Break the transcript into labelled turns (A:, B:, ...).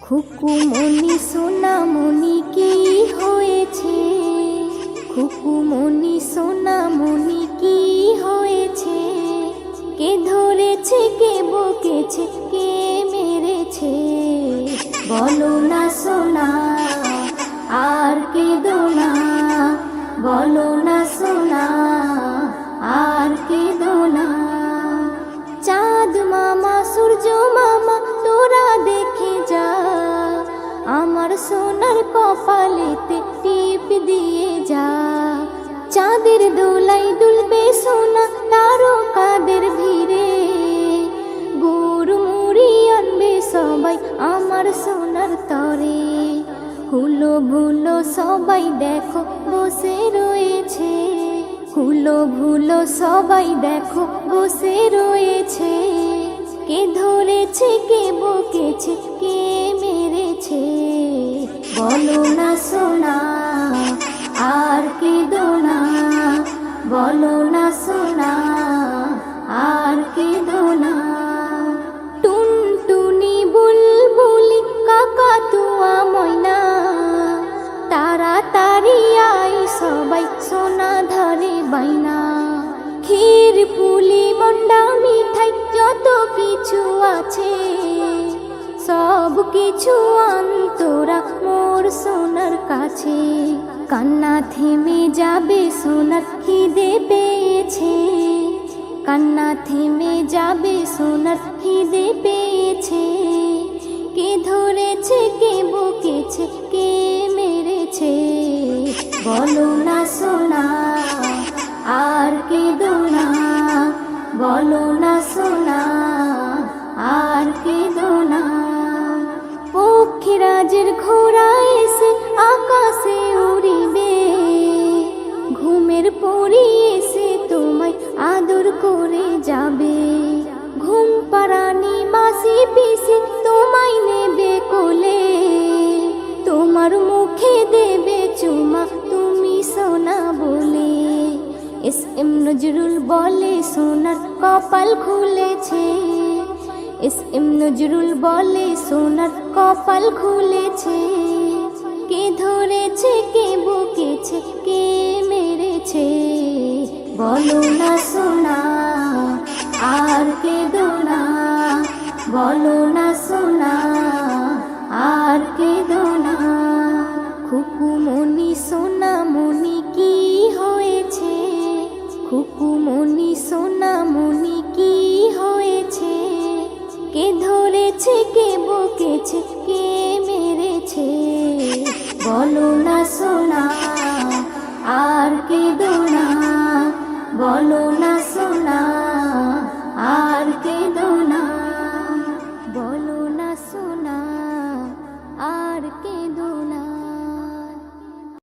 A: খুকুমনি সোনামণি কি হয়েছে? খুকুমনি সোনামণি কি হয়েছে? কে ধরেছে, কে বকেছে, কে মেরেছে? বলো না সোনা কপালেতে টিপ দিয়ে যা। চাঁদের দোলাই দুলবে সোনা তারকাদের ভিড়ে? গুড় মুড়ি আনবে সবাই আমার সোনার তরে। হুলো ভুলো সবাই দেখো বসে রয়েছে। হুলো ভুলো সবাই দেখো বসে রয়েছে। কে ধরেছে, কে বকেছে, কে মেরেছে? বলো বলো না সোনা, আর কে দোনা টুনটুনি বুলবুলি কাকা তুয়া ময়না, তাড়াতাড়ি আই সবাই সোনা ধরে বাইনা। ক্ষীর পুলি, মন্ডা মিঠাই, যত কিছু আছে, সব কিছু আন্তরা মোর সোনার কাছে। কান্না থেমে যাবে সোনার খিদে পেয়েছে কান্না থেমে যাবে সোনার খিদে পেয়েছে কে ধরেছে, কে বকেছে, কে মেরেছে? বলো না সোনা, আর কে দোনা? বলো না সোনা, আর কে দোনা? পক্ষীরাজের ঘোড়া পিসি তোমায় নেবে কোলে, তোমার মুখে দেবে চুমা, তুমি সোনা বলে। এস এম নজরুল বলে সোনার কপাল খুলেছে, এস এম নজরুল বলে সোনার কপাল খুলেছে। কে ধরেছে, কে বকেছে, কে মেরেছে, বলো না সোনা, আর কে দোনা বলো না সোনা, আর কে দোনা খুকুমনি সোনা মনি কি হয়েছে? খুকুমনি সোনা মনি কি হয়েছে? কে ধরেছে, কে বকেছে, কে মেরেছে? বলো না সোনা, আর কে দোনা বলো না